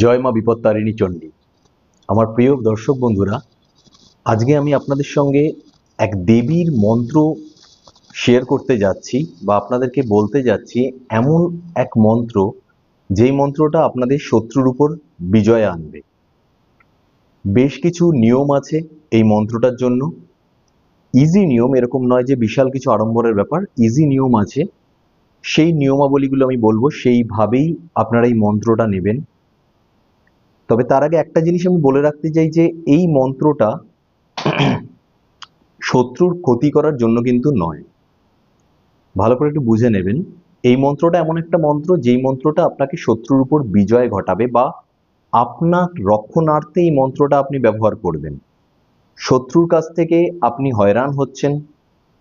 জয় মা বিপত্তারিণী চণ্ডী। আমার প্রিয় দর্শক বন্ধুরা, আজকে আমি আপনাদের সঙ্গে এক দেবীর মন্ত্র শেয়ার করতে যাচ্ছি বা আপনাদেরকে বলতে যাচ্ছি, এমন এক মন্ত্র যেই মন্ত্রটা আপনাদের শত্রুর উপর বিজয় আনবে। বেশ কিছু নিয়ম আছে এই মন্ত্রটার জন্য। ইজি নিয়ম এরকম নয় যে বিশাল কিছু আড়ম্বরের ব্যাপার ইজি নিয়ম আছে। সেই নিয়মাবলীগুলো আমি বলব, সেইভাবেই আপনারা এই মন্ত্রটা নেবেন। তবে তার আগে একটা জিনিস আমি বলে রাখতে চাই যে, এই মন্ত্রটা শত্রুর ক্ষতি করার জন্য কিন্তু নয়। ভালো করে একটু বুঝে নেবেন। এই মন্ত্রটা এমন একটা মন্ত্র, যেই মন্ত্রটা আপনাকে শত্রুর উপর বিজয় ঘটাবে বা আপনার রক্ষণার্থে এই মন্ত্রটা আপনি ব্যবহার করবেন। শত্রুর কাছ থেকে আপনি হয়রান হচ্ছেন,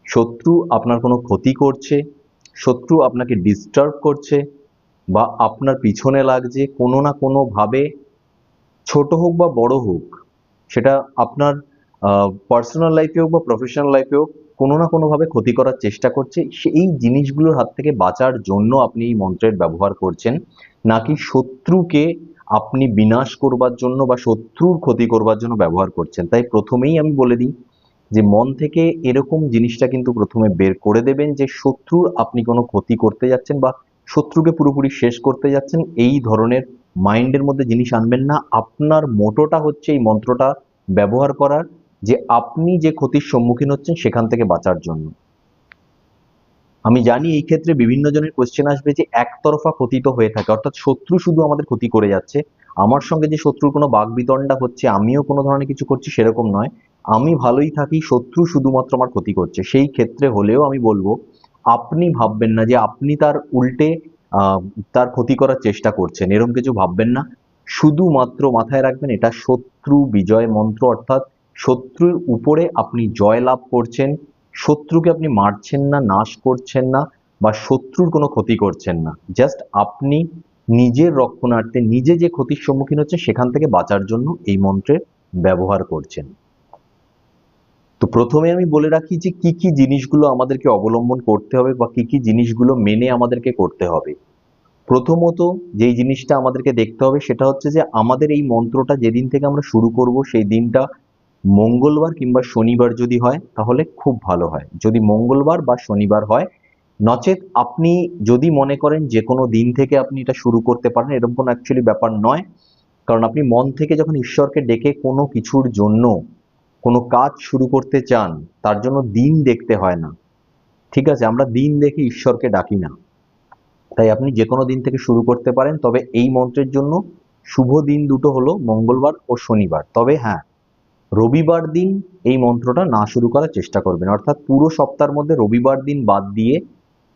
শত্রু আপনার কোনো ক্ষতি করছে, শত্রু আপনাকে ডিস্টার্ব করছে বা আপনার পিছনে লাগছে কোনো না কোনোভাবে ছোট হোক বা বড় হোক, সেটা আপনার পার্সোনাল লাইফে হোক বা প্রফেশনাল লাইফে হোক, কোনো না কোনোভাবে ক্ষতি করার চেষ্টা করছে। সেই জিনিসগুলোর হাত থেকে বাঁচার জন্য আপনি এই মন্ত্রের ব্যবহার করছেন। নাকি শত্রুকে আপনি বিনাশ করবার জন্য বা শত্রুর ক্ষতি করবার জন্য ব্যবহার করছেন? তাই প্রথমেই আমি বলে দিই যে, মন থেকে এরকম জিনিসটা কিন্তু প্রথমে বের করে দেবেন যে, শত্রুর আপনি কোনো ক্ষতি করতে যাচ্ছেন বা শত্রুকে পুরোপুরি শেষ করতে যাচ্ছেন। এই ধরনের মাইন্ডের মধ্যে জিনিস আনবেন না। আপনার মোটোটা হচ্ছে এই মন্ত্রটা ব্যবহার করার যে আপনি যে ক্ষতির সম্মুখীন হচ্ছেন সেখান থেকে বাঁচার জন্য। আমি জানি এই ক্ষেত্রে বিভিন্ন জনের কোশ্চেন আসবে যে একতরফা ক্ষতি তো হয়ে থাকে। অর্থাৎ শত্রু শুধু আমাদের ক্ষতি করে যাচ্ছে। আমার সঙ্গে যে শত্রুর কোনো বাগবিতণ্ডা হচ্ছে, আমিও কোনো ধরনের কিছু করছি সেরকম নয়। আমি ভালোই থাকি, শত্রু শুধুমাত্র আমার ক্ষতি করছে। সেই ক্ষেত্রে হলেও আমি বলব, আপনি ভাববেন না যে আপনি তার উল্টে তার ক্ষতি করার চেষ্টা করছেন। এরকম কিছু ভাববেন না। শুধুমাত্র মাথায় রাখবেন, এটা শত্রু বিজয় মন্ত্র, অর্থাৎ শত্রুর উপরে আপনি জয় লাভ করছেন, শত্রুকে আপনি মারছেন না, নাশ করছেন না, বা শত্রুর কোনো ক্ষতি করছেন না। জাস্ট আপনি নিজের রক্ষণার্থে নিজে যে ক্ষতির সম্মুখীন হচ্ছে সেখান থেকে বাঁচার জন্য এই মন্ত্রের ব্যবহার করছেন। তো প্রথমে আমি বলে রাখি যে কি কি জিনিসগুলো আমাদেরকে অবলম্বন করতে হবে বা কি কি জিনিসগুলো মেনে আমাদেরকে করতে হবে। প্রথমত যেই জিনিসটা আমাদেরকে দেখতে হবে সেটা হচ্ছে যে আমাদের এই মন্ত্রটা যেদিন থেকে আমরা শুরু করব সেই দিনটা মঙ্গলবার কিংবা শনিবার যদি হয় তাহলে খুব ভালো হয়। যদি মঙ্গলবার বা শনিবার হয়, নচেত আপনি যদি মনে করেন যে কোনো দিন থেকে আপনি এটা শুরু করতে পারেন, এরকম কোনো অ্যাকচুয়ালি ব্যাপার নয়। কারণ আপনি মন থেকে যখন ঈশ্বরকে ডেকে কোনো কিছুর জন্য কোনো কাজ শুরু করতে চান, তার জন্য দিন দেখতে হয় না। ঠিক আছে, আমরা দিন দেখে ঈশ্বরকে ডাকি না। তাই আপনি যে কোনো দিন থেকে শুরু করতে পারেন, তবে এই মন্ত্রের জন্য শুভ দিন দুটো হলো মঙ্গলবার ও শনিবার। তবে হ্যাঁ রবিবার দিন এই মন্ত্রটা না শুরু করার চেষ্টা করবেন। অর্থাৎ পুরো সপ্তাহের মধ্যে রবিবার দিন বাদ দিয়ে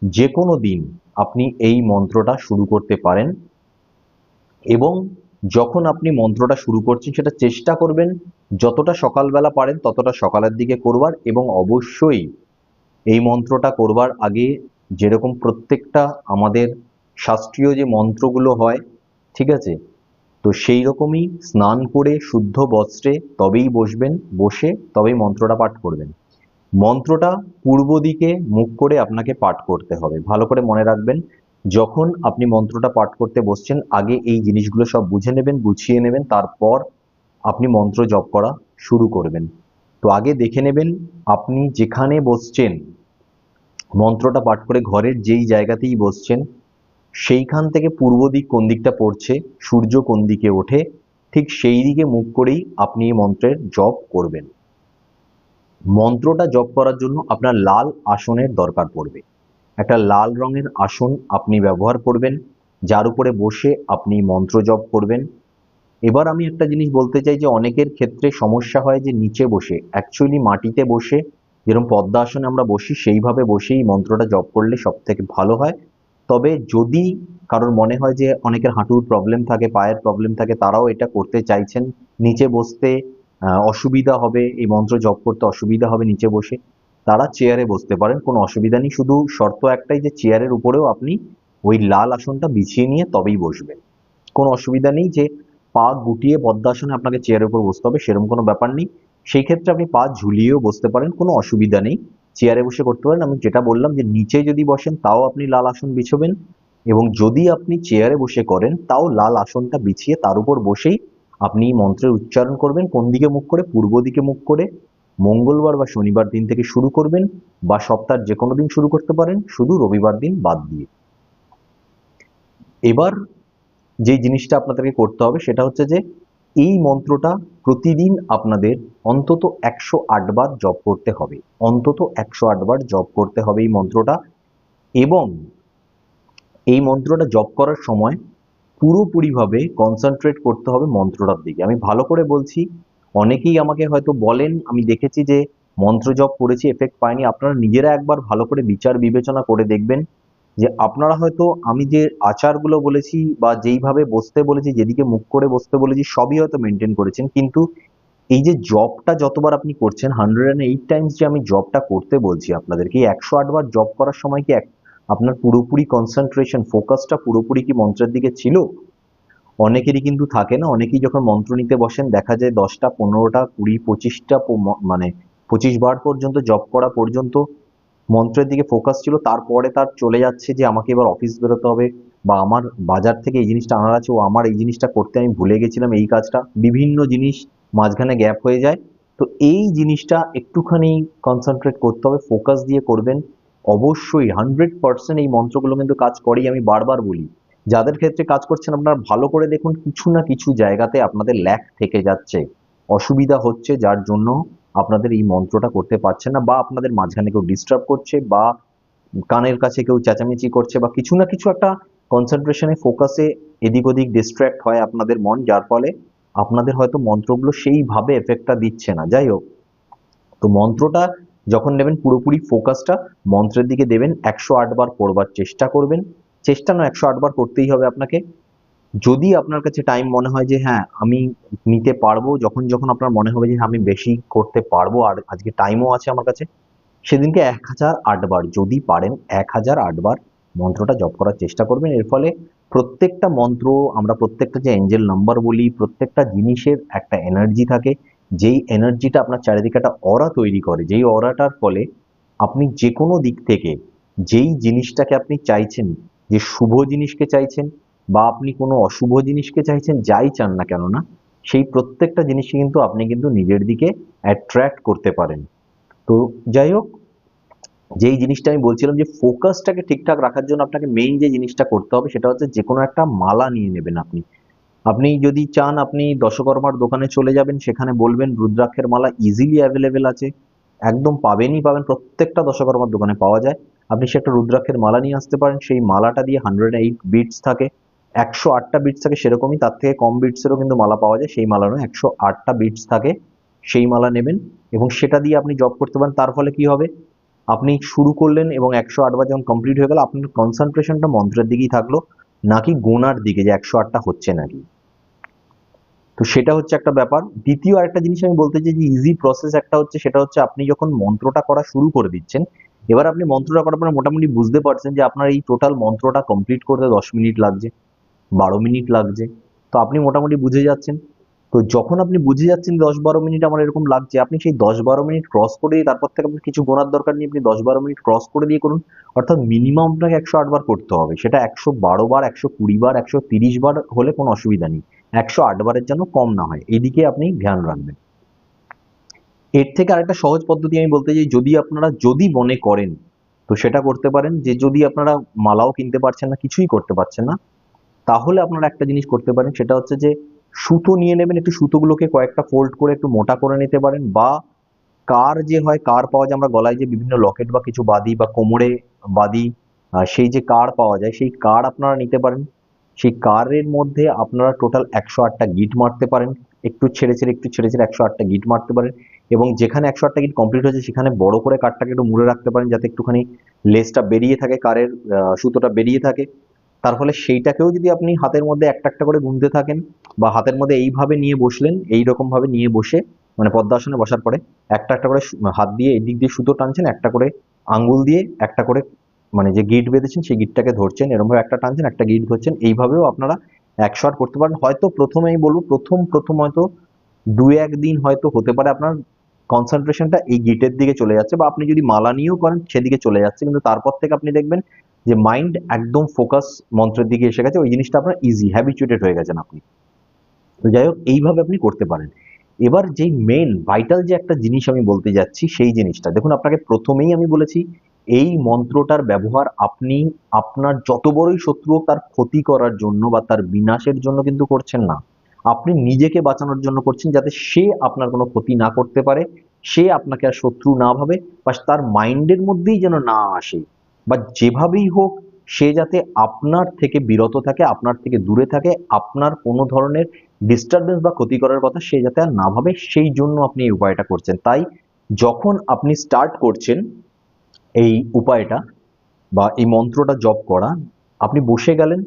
যে কোনো দিন আপনি এই মন্ত্রটা শুরু করতে পারেন এবং যখন আপনি মন্ত্রটা শুরু করছেন, সেটা চেষ্টা করবেন যতটা সকালবেলা পারেন, ততটা সকালের দিকে করবার এবং অবশ্যই এই মন্ত্রটা করবার আগে যেরকম প্রত্যেকটা আমাদের শাস্ত্রীয় যে মন্ত্রগুলো হয়, ঠিক আছে? তো সেই রকমই স্নান করে শুদ্ধ বস্ত্রে তবেই বসবেন, বসে তবেই মন্ত্রটা পাঠ করবেন। মন্ত্রটা পূর্ব দিকে মুখ করে আপনাকে পাঠ করতে হবে। ভালো করে মনে রাখবেন যখন আপনি মন্ত্রটা পাঠ করতে বসছেন, আগে এই জিনিসগুলো সব বুঝে নেবেন, গুছিয়ে নেবেন, তারপর আপনি মন্ত্র জপ করা শুরু করবেন। তো আগে দেখে নেবেন, আপনি যেখানে বসছেন, মন্ত্রটা পাঠ করে ঘরের যেই জায়গাতেই বসছেন, সেইখান থেকে পূর্ব দিক কোন দিকটা পড়ছে, সূর্য কোন দিকে ওঠে, ঠিক সেই দিকে মুখ করেই আপনি এই মন্ত্রের জপ করবেন। মন্ত্রটা জপ করার জন্য আপনার লাল আসনের দরকার পড়বে। একটা লাল রঙের আসন আপনি ব্যবহার করবেন, যার উপরে বসে আপনি মন্ত্র জপ করবেন। এবার আমি একটা জিনিস বলতে চাই যে, অনেকের ক্ষেত্রে সমস্যা হয় যে, নিচে বসে অ্যাকচুয়ালি মাটিতে বসে, যেরকম পদ্মা আসনে আমরা বসি, সেইভাবে বসেই মন্ত্রটা জপ করলে সব থেকে ভালো হয়। তবে যদি কারোর মনে হয় যে, অনেকের হাঁটুর প্রবলেম থাকে, পায়ের প্রবলেম থাকে, তারাও এটা করতে চাইছেন, নিচে বসতে অসুবিধা হবে, এই মন্ত্র জপ করতে অসুবিধা হবে নিচে বসে তারা চেয়ারে বসতে পারেন, কোনো অসুবিধা নেই। শুধু শর্ত একটাই যে চেয়ারের উপরেও আপনি ওই লাল আসনটা বিছিয়ে নিয়ে তবেই বসবেন। কোনো অসুবিধা নেই যে পা গুটিয়ে পদ্মাসনে আপনাকে চেয়ারের উপর বসতে হবে, সেরকম কোনো ব্যাপার নেই। সেই ক্ষেত্রে আপনি পা ঝুলিয়েও বসতে পারেন, কোনো অসুবিধা নেই। চেয়ারে বসে করতে পারেন। আমি যেটা বললাম যে নিচে যদি বসেন, তাও আপনি লাল আসন বিছবেন এবং যদি আপনি চেয়ারে বসে করেন, তাও লাল আসনটা বিছিয়ে তার উপর বসেই আপনি মন্ত্রের উচ্চারণ করবেন। কোন দিকে মুখ করে? পূর্ব দিকে মুখ করে। মঙ্গলবার বা শনিবার দিন থেকে শুরু করবেন বা সপ্তাহের যে কোনো দিন শুরু করতে পারেন, শুধু রবিবার দিন বাদ দিয়ে। এবার যে জিনিসটা আপনাদেরকে করতে হবে সেটা হচ্ছে যে, এই মন্ত্রটা প্রতিদিন আপনাদের অন্তত একশো বার জপ করতে হবে। অন্তত একশো বার জপ করতে হবে এই মন্ত্রটা এবং এই মন্ত্রটা জপ করার সময় পুরোপুরিভাবে কনসেন্ট্রেট করতে হবে মন্ত্রটার দিকে। আমি ভালো করে বলছি অনেকেই আমাকে হয়তো বলেন, আমি দেখেছি যে মন্ত্র জপ করেছি এফেক্ট পায়নি আপনারা নিজেরা একবার ভালো করে বিচার বিবেচনা করে দেখবেন যে আপনারা হয়তো আমি যে আচারগুলো বলেছি বা যেইভাবে বসতে বলেছি, যেদিকে মুখ করে বসতে বলেছি, সবই হয়তো মেনটেন করেছেন। কিন্তু এই যে জবটা যতবার আপনি করছেন হান্ড্রেড অ্যান্ড এইট টাইমস যে আমি জবটা করতে বলছি আপনাদেরকে একশো আটবার জব করার সময় কি এক আপনার পুরোপুরি কনসেন্ট্রেশন ফোকাসটা পুরোপুরি কি মন্ত্রের দিকে ছিল? অনেকেরই কিন্তু থাকে না, অনেকেই যখন মন্ত্র নিতে বসেন, দেখা যায় দশটা, পনেরোটা, কুড়ি, পঁচিশটা মানে পঁচিশ বার পর্যন্ত জব করা পর্যন্ত মন্ত্রের দিকে ফোকাস ছিল। তারপরে তার চলে যাচ্ছে যে, আমাকে এবার অফিস বেরোতে হবে বা আমার বাজার থেকে এই জিনিসটা আনার আছে, ও আমার এই জিনিসটা করতে আমি ভুলে গেছিলাম, এই কাজটা। বিভিন্ন জিনিস মাঝখানে গ্যাপ হয়ে যায়। তো এই জিনিসটা একটুখানি কনসেন্ট্রেট করতে হবে ফোকাস দিয়ে করবেন। অবশ্যই হান্ড্রেড পার্সেন্ট এই মন্ত্রগুলো কিন্তু কাজ করেই, আমি বারবার বলি। যাদের ক্ষেত্রে কাজ করছেন আপনারা ভালো করে দেখুন, কিছু না কিছু জায়গাতে আপনাদের ল্যাক থেকে যাচ্ছে। অসুবিধা হচ্ছে যার জন্য আপনাদের এই মন্ত্রটা করতে পারছেন না বা আপনাদের মাঝখানে কেউ ডিস্টার্ব করছে বা কানের কাছে কেউ চেঁচামেচি করছে বা কিছু না কিছু একটা কনসেন্ট্রেশনে ফোকাসে এদিক ওদিক ডিস্ট্র্যাক্ট হয় আপনাদের মন, যার ফলে আপনাদের হয়তো মন্ত্রগুলো সেইভাবে এফেক্টটা দিচ্ছে না। যাই হোক, তো মন্ত্রটা যখন নেবেন পুরোপুরি ফোকাসটা মন্ত্রের দিকে দেবেন, একশো আট বার পড়বার চেষ্টা করবেন। চেষ্টা না একশো আটবার করতেই হবে আপনাকে। যদি আপনার কাছে টাইম মনে হয় যে হ্যাঁ আমি নিতে পারব যখন যখন আপনার মনে হবে যে হ্যাঁ, আমি বেশি করতে পারব আর আজকে টাইমও আছে আমার কাছে সেদিনকে এক হাজার আটবার যদি পারেন এক হাজার আটবার মন্ত্রটা জপ করার চেষ্টা করবেন। এর ফলে প্রত্যেকটা মন্ত্র আমরা প্রত্যেকটা যে এঞ্জেল নাম্বার বলি প্রত্যেকটা জিনিসের একটা এনার্জি থাকে। যেই এনার্জিটা আপনার চারিদিকে একটা অরা তৈরি করে যেই অরাটার ফলে আপনি যে কোনো দিক থেকে যেই জিনিসটাকে আপনি চাইছেন যে শুভ জিনিসকে চাইছেন বা আপনি কোনো অশুভ জিনিসকে চাইছেন, যাই চান না কেন না, সেই প্রত্যেকটা জিনিসকে কিন্তু আপনি কিন্তু নিজের দিকে অ্যাট্রাক্ট করতে পারেন। তো যাই হোক, যেই জিনিসটা আমি বলছিলাম যে ফোকাসটাকে ঠিকঠাক রাখার জন্য আপনাকে মেইন যে জিনিসটা করতে হবে, সেটা হচ্ছে যে কোনো একটা মালা নিয়ে নেবেন আপনি। আপনি যদি চান আপনি দশকর্মার দোকানে চলে যাবেন, সেখানে বলবেন রুদ্রাক্ষের মালা ইজিলি অ্যাভেলেবেল আছে। একদম পাবেনই পাবেন, প্রত্যেকটা দশকর্মার দোকানে পাওয়া যায়। আপনি সে একটা রুদ্রাক্ষের মালা নিয়ে আসতে পারেন, সেই মালাটা দিয়ে হান্ড্রেড এইট বিটস থাকে। একশো আটটা বিটস থাকে সেরকমই, তার থেকে কম বিটসেরও কিন্তু মালা পাওয়া যায়, সেই মালা নয়, একশো আটটা বিটস থাকে, সেই মালা নেবেন। এবং সেটা দিয়ে আপনি জব করতে পারেন, তার ফলে কি হবে? আপনি শুরু করলেন এবং একশো আটবার যখন কমপ্লিট হয়ে গেল, আপনার কনসেন্ট্রেশনটা মন্ত্রের দিকেই থাকল, নাকি গোনার দিকে, যে একশো আটটা হচ্ছে নাকি। তো সেটা হচ্ছে একটা ব্যাপার। দ্বিতীয় আরেকটা জিনিস আমি বলতে চাই যে ইজি প্রসেস একটা হচ্ছে, সেটা হচ্ছে আপনি যখন মন্ত্রটা করা শুরু করে দিচ্ছেন এবার আপনি মন্ত্রটা করার পরে মোটামুটি বুঝতে পারছেন যে আপনার এই টোটাল মন্ত্রটা কমপ্লিট করতে দশ মিনিট লাগছে, বারো মিনিট লাগছে। তো আপনি মোটামুটি বুঝে যাচ্ছেন। তো যখন আপনি বুঝে যাচ্ছেন দশ বারো মিনিট আমার এরকম লাগছে, আপনি সেই দশ বারো মিনিট ক্রস করে দিয়ে তারপর থেকে আপনার কিছু গোনার দরকার নেই, আপনি দশ বারো মিনিট ক্রস করে দিয়ে করুন। অর্থাৎ মিনিমাম আপনাকে একশো আট বার করতে হবে। সেটা একশো বারো বার, একশো কুড়ি বার, একশো তিরিশ বার হলে কোনো অসুবিধা নেই। একশো আট বারের যেন কম না হয়। এদিকে আপনি ধ্যান রাখবেন। এর থেকে আরেকটা সহজ পদ্ধতি আমি বলতে চাই, যদি আপনারা যদি মনে করেন, তো সেটা করতে পারেন যে যদি আপনারা মালাও কিনতে পারছেন না, কিছুই করতে পারছেন না, তাহলে আপনারা একটা জিনিস করতে পারেন, সেটা হচ্ছে যে সুতো নিয়ে নেবেন, একটু সুতোগুলোকে কয়েকটা ফোল্ড করে একটু মোটা করে নিতে পারেন বা কার যে হয়, কার পাওয়া যায়, আমরা গলায় যে বিভিন্ন লকেট বা কিছু বাদি বা কোমরে বাদি সেই যে কার পাওয়া যায়, সেই কার আপনারা নিতে পারেন। সেই কারের মধ্যে আপনারা টোটাল একশো আটটা গিট মারতে পারেন, একটু ছেড়ে ছেড়ে, একটু ছেড়ে ছেড়ে একশো আটটা গিট মারতে পারেন। এবং যেখানে একশো আটটা গিট কমপ্লিট হয়েছে, সেখানে বড় করে কারটাকে একটু মুড়ে রাখতে পারেন যাতে একটুখানি লেসটা বেরিয়ে থাকে কারের সুতোটা বেরিয়ে থাকে। তার ফলে সেইটাকেও যদি আপনি হাতের মধ্যে একটা একটা করে গুনতে থাকেন বা হাতের মধ্যে এইভাবে নিয়ে বসলেন এই রকম ভাবে নিয়ে বসে মানে পদ্মাসনে বসার পরে একটা একটা করে হাত দিয়ে এদিক দিয়ে সুতো টানছেন, একটা করে আঙ্গুল দিয়ে একটা করে মানে যে গিট বেঁধেছেন, সেই গিটটাকে ধরছেন এরকম ভাবে একটা টানছেন, একটা গিট ধরছেন, এইভাবেও আপনারা একশো আট করতে পারেন। হয়তো প্রথমেই বলব, প্রথম প্রথম হয়তো দু একদিন হয়তো হতে পারে আপনার কনসেন্ট্রেশনটা এই গিটের দিকে চলে যাচ্ছে বা আপনি যদি মালা নিয়েও করেন সেদিকে চলে যাচ্ছে। কিন্তু তারপর থেকে আপনি দেখবেন যে মাইন্ড একদম ফোকাস মন্ত্রের দিকে এসে গেছে। ওই জিনিসটা আপনার ইজি হ্যাবিচুয়েটেড হয়ে গেছেন আপনি। তো যাই হোক, এইভাবে আপনি করতে পারেন। এবার যেই মেন ভাইটাল যে একটা জিনিস আমি বলতে যাচ্ছি, সেই জিনিসটা। দেখুন, আপনাকে প্রথমেই আমি বলেছি, এই মন্ত্রটার ব্যবহার আপনি আপনার যত বড়ই শত্রু তার ক্ষতি করার জন্য বা তার বিনাশের জন্য কিন্তু করছেন না। আপনি নিজেকে বাঁচানোর জন্য করছেন যাতে সে আপনার কোনো ক্ষতি না করতে পারে, সে আপনাকে আর শত্রু না ভাবে বা তার মাইন্ডের মধ্যেই যেন না আসে। বা যেভাবেই হোক, সে যাতে আপনার থেকে বিরত থাকে, আপনার থেকে দূরে থাকে, আপনার কোনো ধরনের ডিস্টারবেন্স বা ক্ষতি করার কথা সে যাতে আর না ভাবে, সেই জন্য আপনি এই উপায়টা করছেন। তাই যখন আপনি স্টার্ট করছেন এই উপায়টা বা এই মন্ত্রটা জপ করা, আপনি বসে গেলেন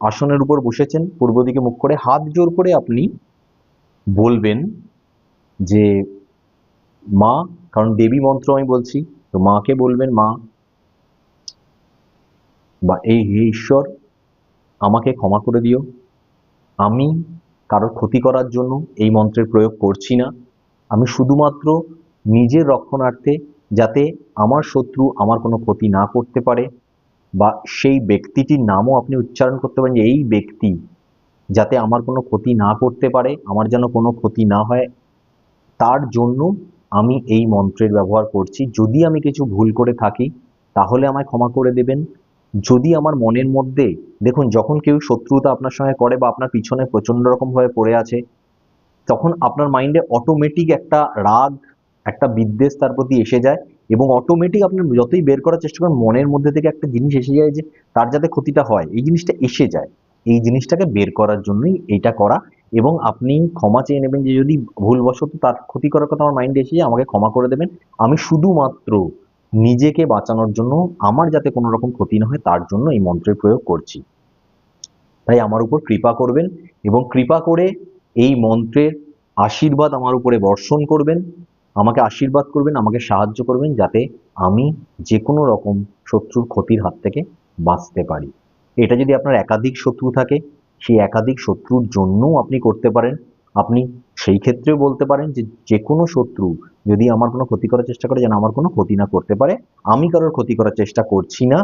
আসনের উপর বসেছেন, পূর্ব দিকে মুখ করে হাত জোর করে আপনি বলবেন যে, মা, কারণ দেবী মন্ত্র আমি বলছি, তো মাকে বলবেন, মা, বা এই হে ঈশ্বর, আমাকে ক্ষমা করে দিও। আমি কারোর ক্ষতি করার জন্য এই মন্ত্রের প্রয়োগ করছি না। আমি শুধুমাত্র নিজের রক্ষণার্থে যাতে আমার শত্রু আমার কোনো ক্ষতি না করতে পারে। বা সেই ব্যক্তিটির নামও আপনি উচ্চারণ করতে পারেন যে, এই ব্যক্তি, যাতে আমার কোনো ক্ষতি না করতে পারে, আমার যেন কোনো ক্ষতি না হয়, তার জন্য আমি এই মন্ত্রের ব্যবহার করছি। যদি আমি কিছু ভুল করে থাকি, তাহলে আমায় ক্ষমা করে দেবেন। যদি আমার মনের মধ্যে, দেখুন, যখন কেউ শত্রুতা আপনার সঙ্গে করে বা আপনার পিছনে প্রচণ্ড রকমভাবে পড়ে আছে, তখন আপনার মাইন্ডে অটোমেটিক একটা রাগ, একটা বিদ্বেষ তার প্রতি এসে যায়। এবং অটোমেটিক আপনি যতই বের করার চেষ্টা করেন, মনের মধ্যে থেকে একটা জিনিস এসে যায় যে, তার যাতে ক্ষতিটা হয়, এই জিনিসটা এসে যায়। এই জিনিসটাকে বের করার জন্যই এইটা করা এবং আপনি ক্ষমা চেয়ে নেবেন যে, যদি ভুলবশত তার ক্ষতি করার কথা আমার মাইন্ডে এসে যায়, আমাকে ক্ষমা করে দেবেন। আমি শুধুমাত্র নিজেকে বাঁচানোর জন্য, আমার যাতে কোনো রকম ক্ষতি না হয়, তার জন্য এই মন্ত্রের প্রয়োগ করছি। তাই আমার উপর কৃপা করবেন এবং কৃপা করে এই মন্ত্রের আশীর্বাদ আমার উপরে বর্ষণ করবেন। আমাকে আশীর্বাদ করবেন, আমাকে সাহায্য করবেন যাতে আমি যে কোনো রকম শত্রুর ক্ষতির হাত থেকে বাঁচতে পারি। এটা যদি আপনার একাধিক শত্রু থাকে, সেই একাধিক শত্রুর জন্যও আপনি করতে পারেন। আপনি সেই ক্ষেত্রেও বলতে পারেন যে যে কোনো শত্রু যদি আমার কোনো ক্ষতি করার চেষ্টা করে, যেন আমার কোনো ক্ষতি না করতে পারে, আমি কারোর ক্ষতি করার চেষ্টা করছি না।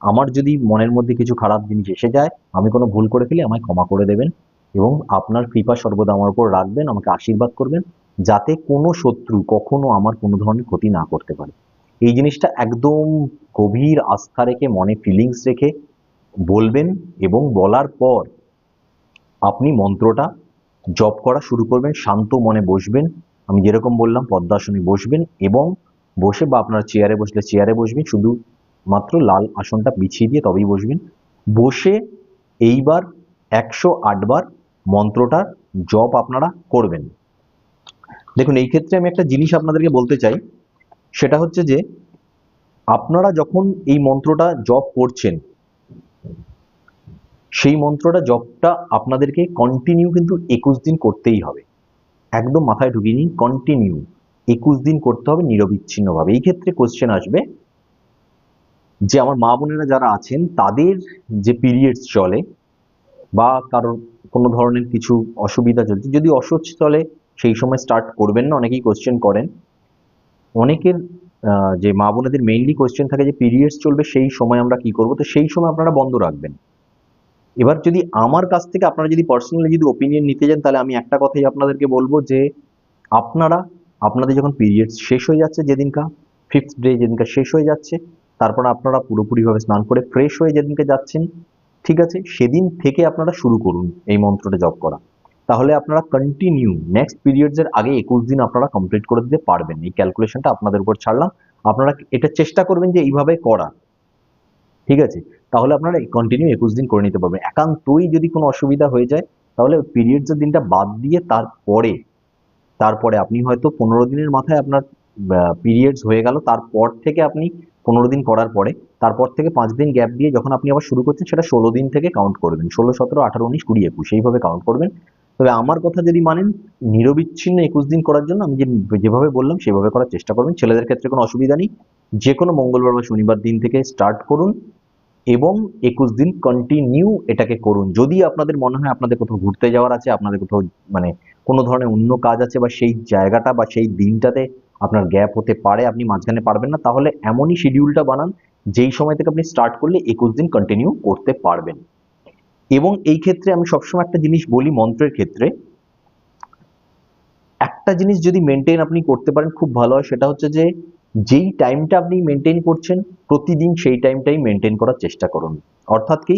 আমার যদি মনের মধ্যে কিছু খারাপ জিনিস এসে যায়, আমি কোনো ভুল করে ফেলি, আমায় ক্ষমা করে দেবেন এবং আপনার কৃপা সর্বদা আমার উপর রাখবেন, আমাকে আশীর্বাদ করবেন। যাতে কোনো শত্রু কখনো আমার কোনো ধরনের ক্ষতি না করতে পারে। এই জিনিসটা একদম গভীর আস্থা রেখে, মনে ফিলিংস রেখে বলবেন এবং বলার পর আপনি মন্ত্রটা জপ করা শুরু করবেন, শান্ত মনে বসবেন। আমি যেরকম বললাম, পদ্মাসনে বসবেন এবং বসে বা আপনার চেয়ারে বসলে চেয়ারে বসবেন, শুধু মাত্র লাল আসনটা বিছিয়ে দিয়ে তবেই বসবেন। বসে এইবার একশো আটবার মন্ত্রটার জপ আপনারা করবেন। দেখুন, এই ক্ষেত্রে আমি একটা জিনিস আপনাদেরকে বলতে চাই। সেটা হচ্ছে যে, আপনারা যখন এই মন্ত্রটা জপ করছেন, সেই মন্ত্রটা, জপটা আপনাদেরকে কন্টিনিউ কিন্তু একুশ দিন করতেই হবে। একদম মাথায় ঢুকিয়ে নিন কন্টিনিউ একুশ দিন করতে হবে নিরবিচ্ছিন্নভাবে। এই ক্ষেত্রে কোশ্চেন আসবে যে, আমার মা বোনেরা যারা আছেন, তাদের যে পিরিয়ডস চলে বা কারোর কোনো ধরনের কিছু অসুবিধা চলছে, যদি অসুস্থ চলে সেই সময় স্টার্ট করবেন না, অনেকেই কোশ্চেন করেন। অনেকের যে মা বোনেদের মেইনলি কোশ্চেন থাকে যে পিরিয়ডস চলবে, সেই সময় আমরা কি করব? তো সেই সময় আপনারা বন্ধ রাখবেন। এবার যদি আমার কাছ থেকে আপনারা যদি পার্সোনালি যদি ওপিনিয়ন নিতে যান, তাহলে আমি একটা কথাই আপনাদেরকে বলব যে আপনারা, আপনাদের যখন পিরিয়ডস শেষ হয়ে যাচ্ছে যেদিনকা ফিফথ ডে যেদিনকা শেষ হয়ে যাচ্ছে, তারপর আপনারা পুরোপুরিভাবে স্নান করে ফ্রেশ হয়ে যেদিনকে যাচ্ছেন, ঠিক আছে? সেদিন থেকে আপনারা শুরু করুন এই মন্ত্রটা জপ করা। তাহলে আপনারা কন্টিনিউ নেক্সট পিরিয়ডস এর আগে একুশ দিন আপনারা কমপ্লিট করে দিতে পারবেন। এই ক্যালকুলেশনটা আপনাদের উপর ছাড়লাম। আপনারা এটা চেষ্টা করবেন যে এইভাবে করা। ঠিক আছে? তাহলে আপনারা কন্টিনিউ একুশ দিন করে নিতে পারবেন। একান্তই যদি কোনো অসুবিধা হয়ে যায়, তাহলে পিরিয়ডসের দিনটা বাদ দিয়ে তারপরে তারপরে আপনি হয়তো পনেরো দিনের মাথায় আপনার পিরিয়ডস হয়ে গেল। তারপর থেকে আপনি পনেরো দিন করার পরে, তারপর থেকে পাঁচ দিন গ্যাপ দিয়ে যখন আপনি আবার শুরু করছেন, সেটা ষোলো দিন থেকে কাউন্ট করবেন ষোলো, সতেরো, আঠারো, উনিশ, কুড়ি, একুশ, এইভাবে কাউন্ট করবেন। তবে আমার কথা যদি মানেন, নিরবিচ্ছিন্ন একুশ দিন করার জন্য আমি যেভাবে বললাম, সেভাবে করার চেষ্টা করবেন। ছেলেদের ক্ষেত্রে কোনো অসুবিধা নেই। যে কোনো মঙ্গলবার বা শনিবার দিন থেকে স্টার্ট করুন এবং একুশ দিন কন্টিনিউ এটাকে করুন। যদি আপনাদের মনে হয় আপনাদের কোথাও ঘুরতে যাওয়ার আছে, আপনাদের কোথাও মানে কোনো ধরনের অন্য কাজ আছে বা সেই জায়গাটা বা সেই দিনটাতে আপনার গ্যাপ হতে পারে, আপনি মাঝখানে পারবেন না, তাহলে এমনই শিডিউলটা বানান, যেই সময় থেকে আপনি স্টার্ট করলে একুশ দিন কন্টিনিউ করতে পারবেন। এবং এই ক্ষেত্রে আমি সবসময় একটা জিনিস বলি মন্ত্রের ক্ষেত্রে। একটা জিনিস যদি মেনটেন আপনি করতে পারেন, খুব ভালো হয়। সেটা হচ্ছে যে, যেই টাইমটা আপনি মেনটেন করছেন, প্রতিদিন সেই টাইমটাই মেনটেন করার চেষ্টা করুন। অর্থাৎ কি,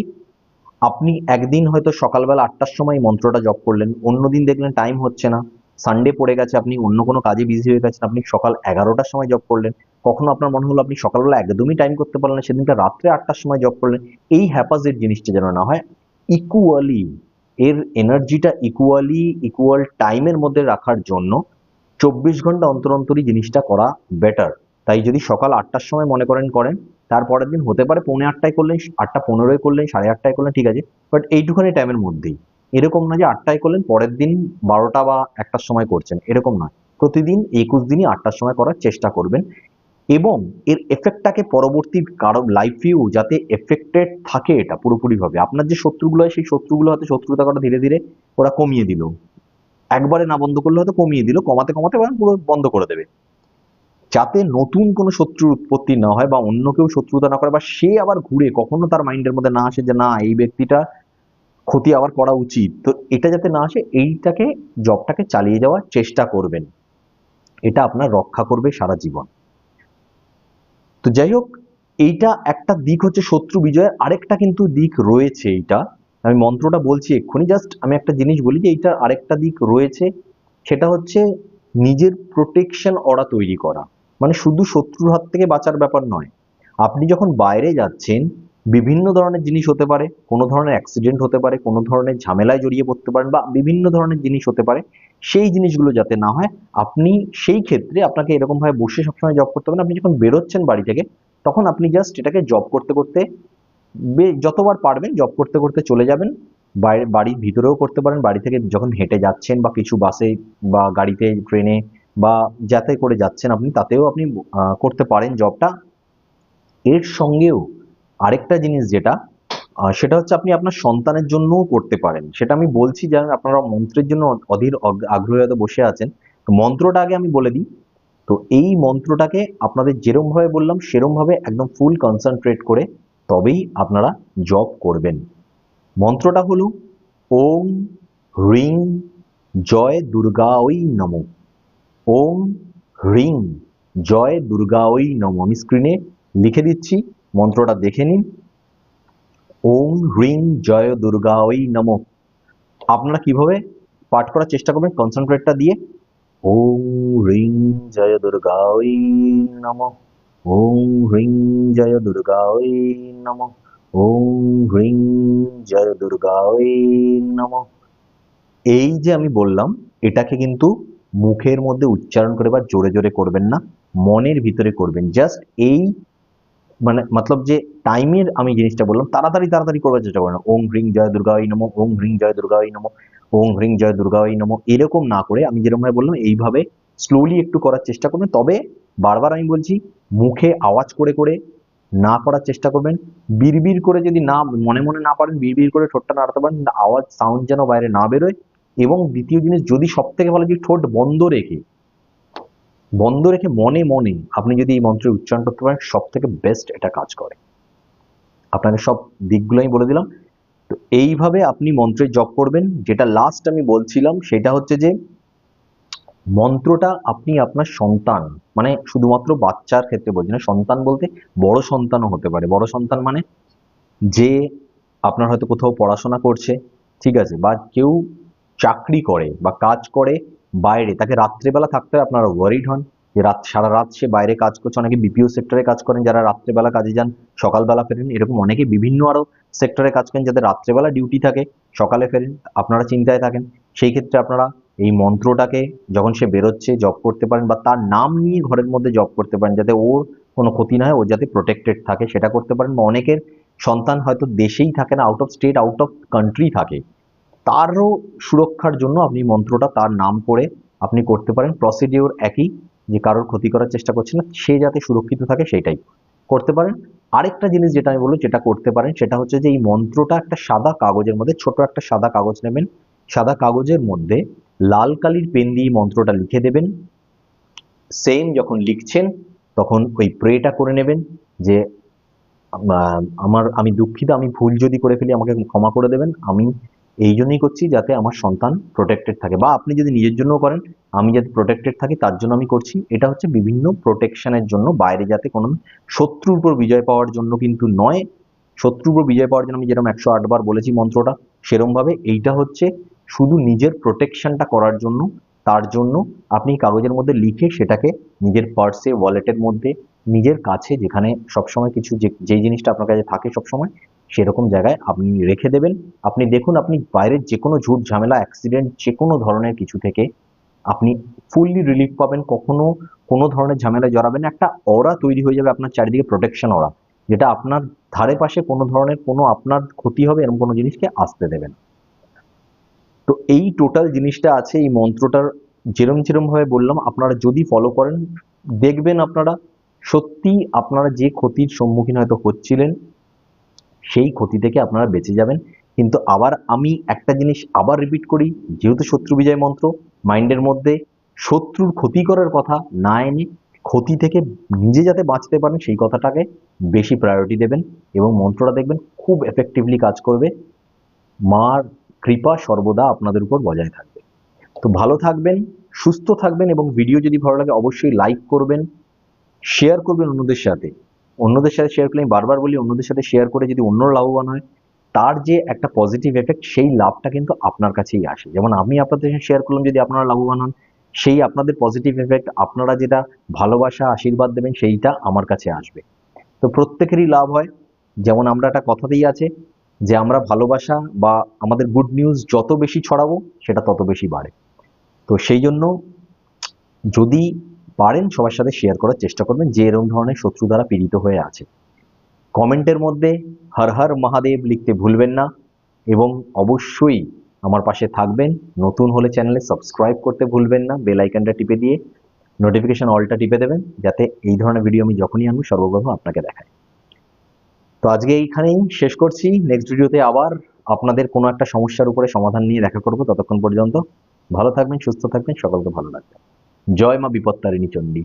আপনি একদিন হয়তো সকালবেলা আটটার সময় মন্ত্রটা জপ করলেন, অন্যদিন দেখলেন টাইম হচ্ছে না সানডে পড়ে গেছে, আপনি অন্য কোনো কাজে বিজি হয়ে গেছেন, আপনি সকাল এগারোটার সময় জব করলেন, কখনো আপনার মনে হলো আপনি সকালবেলা একদমই টাইম করতে পারলেন সেদিনটা রাত্রে আটটার সময় জব করলেন, এই হ্যাপাজের জিনিসটা যেন না হয়। ইকুয়ালি এর এনার্জিটা ইকুয়ালি ইকুয়াল টাইমের মধ্যে রাখার জন্য চব্বিশ ঘণ্টা অন্তর অন্তরই জিনিসটা করা বেটার তাই যদি সকাল আটটার সময় মনে করেন করেন তারপরের দিন হতে পারে পৌনে আটটায় করলেন, আটটা পনেরোয় করলেন, সাড়ে আটটায় করলেন, ঠিক আছে বাট এইটুখানি টাইমের মধ্যেই। এরকম না যে আটটায় করলেন, পরের দিন বারোটা বা একটার সময় করছেন, এরকম নয়। প্রতিদিন একুশ দিনই আটটার সময় করার চেষ্টা করবেন। এবং এর এফেক্টটাকে পরবর্তী কারও লাইফেও যাতে এফেক্টেড থাকে এটা পুরোপুরিভাবে। আপনার যে শত্রুগুলো হয় সেই শত্রুগুলো হয়তো শত্রুতা করা ধীরে ধীরে ওরা কমিয়ে দিল। একবারে না বন্ধ করলে হয়তো কমিয়ে দিল, কমাতে কমাতে পুরো বন্ধ করে দেবে। যাতে নতুন কোনো শত্রুর উৎপত্তি না হয় বা অন্য কেউ শত্রুতা না করে বা সে আবার ঘুরে, কখনো তার মাইন্ডের মধ্যে না আসে যে, না, এই ব্যক্তিটা ক্ষতি আবার করা উচিত। তো এটা যাতে না আসে, এইটাকে জবটাকে চালিয়ে যাওয়ার চেষ্টা করবেন। এটা আপনার রক্ষা করবে সারা জীবন। তো যাই হোক এইটা একটা দিক হচ্ছে শত্রু বিজয়ের, আরেকটা কিন্তু দিক রয়েছে এইটা। আমি মন্ত্রটা বলছি এক্ষুনি জাস্ট আমি একটা জিনিস বলি যে এইটার আরেকটা দিক রয়েছে, সেটা হচ্ছে নিজের প্রোটেকশন অরা তৈরি করা। মানে শুধু শত্রুর হাত থেকে বাঁচার ব্যাপার নয়। আপনি যখন বাইরে যাচ্ছেন, বিভিন্ন ধরনের জিনিস হতে পারে, কোনো ধরনের অ্যাক্সিডেন্ট হতে পারে, কোনো ধরনের ঝামেলায় জড়িয়ে পড়তে পারেন বা বিভিন্ন ধরনের জিনিস হতে পারে সেই জিনিসগুলো যাতে না হয়, আপনি সেই ক্ষেত্রে আপনাকে এরকমভাবে বসে সবসময় জব করতে পারেন আপনি যখন বেরোচ্ছেন বাড়ি থেকে, তখন আপনি জাস্ট এটাকে জব করতে করতে যতবার পারবেন জব করতে করতে চলে যাবেন। বাড়ির ভিতরেও করতে পারেন। বাড়ি থেকে যখন হেঁটে যাচ্ছেন বা কিছু বাসে বা গাড়িতে, ট্রেনে বা যাতে করে যাচ্ছেন আপনি, তাতেও আপনি করতে পারেন জবটা এর সঙ্গেও আরেকটা জিনিস যেটা সেটা হচ্ছে আপনি আপনার সন্তানের জন্যও করতে পারেন। সেটা আমি বলছি যে আপনারা মন্ত্রের জন্য অধীর আগ্রহী বসে আছেন। তো মন্ত্রটা আগে আমি বলে দিই। তো এই মন্ত্রটাকে আপনাদের যেরম ভাবে বললাম সেরম ভাবে একদম ফুল কনসেন্ট্রেট করে তবেই আপনারা জব করবেন। মন্ত্রটা হলো, ওম হ্রিং জয় দুর্গা ওই নম। ওম হ্রিং জয় দুর্গা ওই নম। আমি স্ক্রিনে লিখে দিচ্ছি, মন্ত্রটা দেখে নিন। ওম হ্রিং জয় দুর্গা ওই নম। আপনারা কীভাবে পাঠ করার চেষ্টা করবেন কনসেন্ট্রেটটা দিয়ে? ওম হ্রিং জয় দুর্গা ওই নম। ওম হ্রিং জয় দুর্গা ওই নম। ওম হ্রিং জয় দুর্গা ওই নম। এই যে আমি বললাম, এটাকে কিন্তু মুখের মধ্যে উচ্চারণ করে বা জোরে জোরে করবেন না, মনের ভিতরে করবেন। জাস্ট এই মানে মতলব যে টাইমের আমি জিনিসটা বললাম, তাড়াতাড়ি তাড়াতাড়ি করবার চেষ্টা করেন ওং হ্রিং জয় দুর্গা ওই নম, ওং হ্রিং জয় দুর্গা ওই নম, ওং হ্রিং জয় দুর্গা ওই নম, এরকম না করে আমি যেরকম ভাবে বললাম, এইভাবে স্লোলি একটু করার চেষ্টা করবেন। তবে বারবার আমি বলছি, মুখে আওয়াজ করে করে না করার চেষ্টা করবেন। বিড়বিড় করে যদি না, মনে মনে না পারেন, বিড়বিড় করে ঠোঁটটা নাড়াতে পারেন আওয়াজ সাউন্ড যেন বাইরে না বেরোয়। এবং দ্বিতীয় জিনিস, যদি সব থেকে ভালো যে ঠোঁট বন্ধ রেখে বন্ধ রেখে মনে মনে আপনি যদি এই মন্ত্রের উচ্চারণ করতে পারেন সব থেকে বেস্ট এটা কাজ করে। আপনাকে সব দিকগুলো আমি বলে দিলাম। তো এইভাবে আপনি মন্ত্রের জপ করবেন। যেটা লাস্ট আমি বলছিলাম, সেটা হচ্ছে যে, মন্ত্রটা আপনি আপনার সন্তান মানে শুধুমাত্র বাচ্চার ক্ষেত্রে বলছি না, সন্তান বলতে বড় সন্তানও হতে পারে। বড় সন্তান মানে যে আপনার হয়তো কোথাও পড়াশোনা করছে, ঠিক আছে, বা কেউ চাকরি করে বা কাজ করে বাইরে, তাকে রাত্রেবেলা থাকতে হয়, আপনারা ওয়ারিড হন। যে রাত, সারা রাত সে বাইরে কাজ করছে, অনেকে বিপিও সেক্টরে কাজ করেন, যারা রাত্রেবেলা কাজে যান, সকালবেলা ফেরেন, এরকম অনেকে বিভিন্ন আরও সেক্টরে কাজ করেন, যাদের রাত্রেবেলা ডিউটি থাকে, সকালে ফেরেন, আপনারা চিন্তায় থাকেন। সেই ক্ষেত্রে আপনারা এই মন্ত্রটাকে যখন সে বেরোচ্ছে জব করতে পারেন, বা তার নাম নিয়ে ঘরের মধ্যে জব করতে পারেন, যাতে ওর কোনো ক্ষতি না হয়, ও যাতে প্রোটেক্টেড থাকে, সেটা করতে পারেন, বা অনেকের সন্তান হয়তো দেশেই থাকে না out of state out of country থাকে। তারও সুরক্ষার জন্য আপনি মন্ত্রটা তার নাম করে আপনি করতে পারেন। প্রসিডিওর একই, যে কারোর ক্ষতি করার চেষ্টা করছে না, সে যাতে সুরক্ষিত থাকে সেটাই করতে পারেন। আরেকটা জিনিস যেটা আমি বলব, যেটা করতে পারেন, সেটা হচ্ছে যে এই মন্ত্রটা একটা সাদা কাগজের মধ্যে, ছোট একটা সাদা কাগজ নেবেন। সাদা কাগজের মধ্যে লাল কালির পেন দিয়ে মন্ত্রটা লিখে দেবেন। সেম যখন লিখছেন, তখন ওই প্রেটা করে নেবেন যে আমার, আমি দুঃখিত, আমি ভুল যদি করে ফেলি, আমাকে ক্ষমা করে দেবেন। আমি এই জন্যই করছি যাতে আমার সন্তান প্রোটেক্টেড থাকে। বা আপনি যদি নিজের জন্য করেন, আমি যাতে প্রোটেক্টেড থাকি, তার জন্য আমি করছি। এটা হচ্ছে বিভিন্ন প্রোটেকশনের জন্য বাইরে যাতে কোনো শত্রুর উপর বিজয় পাওয়ার জন্য কিন্তু নয়। শত্রুর উপর বিজয় পাওয়ার জন্য আমি যেরকম একশো বার বলেছি মন্ত্রটা, সেরমভাবে এইটা হচ্ছে শুধু নিজের প্রোটেকশনটা করার জন্য, তার জন্য আপনি কাগজের মধ্যে লিখে সেটাকে নিজের পার্সে ওয়ালেটের মধ্যে, নিজের কাছে যেখানে সবসময় কিছু যে, যেই জিনিসটা আপনার কাছে থাকে সবসময় সেরকম জায়গায় আপনি রেখে দেবেন। আপনি দেখুন, আপনি বাইরের যে কোনো ঝুট ঝামেলা অ্যাক্সিডেন্ট যে কোনো ধরনের কিছু থেকে আপনি ফুললি রিলিফ পাবেন। কখনো কোনো ধরনের ঝামেলায় জড়াবেন। একটা অরা তৈরি হয়ে যাবে আপনার চারিদিকে প্রোটেকশন অরা যেটা আপনার ধারে পাশে কোনো ধরনের কোনো আপনার ক্ষতি হবে, এরকম কোনো জিনিসকে আসতে দেবেন তো এই টোটাল জিনিসটা আছে, এই মন্ত্রটার যেরম যেরম ভাবে বললাম, আপনারা যদি ফলো করেন, দেখবেন আপনারা সত্যি আপনারা যে ক্ষতির সম্মুখীন হয়তো হচ্ছিলেন সেই ক্ষতি থেকে আপনারা বেঁচে যাবেন। কিন্তু আবার আমি একটা জিনিস আবার রিপিট করি, যেহেতু শত্রু বিজয় মন্ত্র মাইন্ডের মধ্যে শত্রুর ক্ষতি করার কথা না এনে ক্ষতি থেকে নিজে যাতে বাঁচতে পারেন, সেই কথাটাকে বেশি প্রায়োরিটি দেবেন এবং মন্ত্রটা দেখবেন খুব এফেক্টিভলি কাজ করবে। মার কৃপা সর্বদা আপনাদের উপর বজায় থাকবে। তো ভালো থাকবেন, সুস্থ থাকবেন এবং ভিডিও যদি ভালো লাগে অবশ্যই লাইক করবেন শেয়ার করবেন অন্যদের সাথে। অন্যদের সাথে শেয়ার করলে, আমি বারবার বলি, অন্যদের সাথে শেয়ার করে যদি অন্য লাভবান হয়, তার যে একটা পজিটিভ এফেক্ট সেই লাভটা কিন্তু আপনার কাছেই আসে। যেমন আমি আপনাদের সাথে শেয়ার করলাম, যদি আপনারা লাভবান হন, সেই আপনাদের পজিটিভ এফেক্ট আপনারা যেটা ভালোবাসা, আশীর্বাদ দেবেন, সেইটা আমার কাছে আসবে। তো প্রত্যেকেরই লাভ হয়। যেমন আমরা একটা কথাতেই আছে যে, আমরা ভালোবাসা বা আমাদের গুড নিউজ যত বেশি ছড়াবো, সেটা তত বেশি বাড়ে। তো সেই জন্য যদি পারেন, সবার সাথে শেয়ার করার চেষ্টা করবেন, যে এরকম ধরনের শত্রু দ্বারা পীড়িত হয়ে আছে। কমেন্টের মধ্যে হর হর মহাদেব লিখতে ভুলবেন না এবং অবশ্যই আমার পাশে থাকবেন। নতুন হলে চ্যানেলে সাবস্ক্রাইব করতে ভুলবেন না বেল আইকনটা টিপে দিয়ে নোটিফিকেশন অলটা টিপে দেবেন, যাতে এই ধরনের ভিডিও আমি যখনই আনব সর্বপ্রথম আপনাকে দেখাই। তো আজকে এইখানেই শেষ করছি। নেক্সট ভিডিওতে আবার আপনাদের কোনো একটা সমস্যার উপরে সমাধান নিয়ে দেখা করব। ততক্ষণ পর্যন্ত ভালো থাকবেন, সুস্থ থাকবেন, সকলকে ভালো লাগবে জয় মা বিপত্তারিণী চণ্ডী।